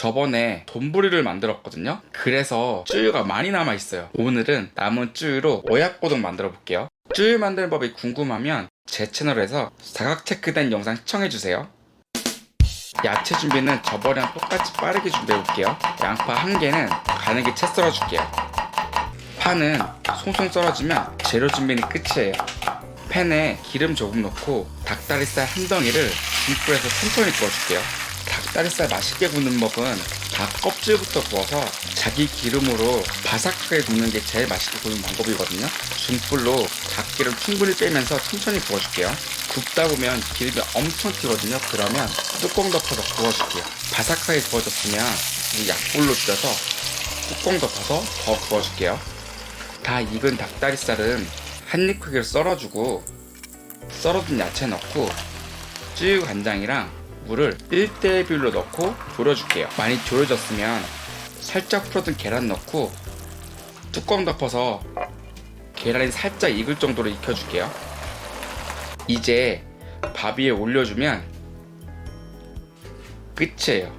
저번에 돈부리를 만들었거든요. 그래서 쯔유가 많이 남아 있어요. 오늘은 남은 쯔유로 오약고동 만들어 볼게요. 쯔유 만드는 법이 궁금하면 제 채널에서 사각 체크된 영상 시청해 주세요. 야채 준비는 저번이랑 똑같이 빠르게 준비해 볼게요. 양파 한 개는 가늘게 채 썰어 줄게요. 파는 송송 썰어주면 재료 준비는 끝이에요. 팬에 기름 조금 넣고 닭다리살 한 덩이를 중불에서 천천히 구워줄게요. 닭다리살 맛있게 굽는 법은 닭 껍질부터 구워서 자기 기름으로 바삭하게 굽는 게 제일 맛있게 굽는 방법이거든요. 중불로 닭기름 충분히 빼면서 천천히 구워줄게요. 굽다 보면 기름이 엄청 튀거든요. 그러면 뚜껑 덮어서 구워줄게요. 바삭하게 구워졌으면 이 약불로 줄여서 뚜껑 덮어서 더 구워줄게요. 다 익은 닭다리살은 한입 크기로 썰어주고 썰어둔 야채 넣고 쯔유 간장이랑 물을 1대 1 비율로 넣고 졸여줄게요. 많이 졸여졌으면 살짝 풀어둔 계란 넣고 뚜껑 덮어서 계란이 살짝 익을 정도로 익혀줄게요. 이제 밥 위에 올려주면 끝이에요.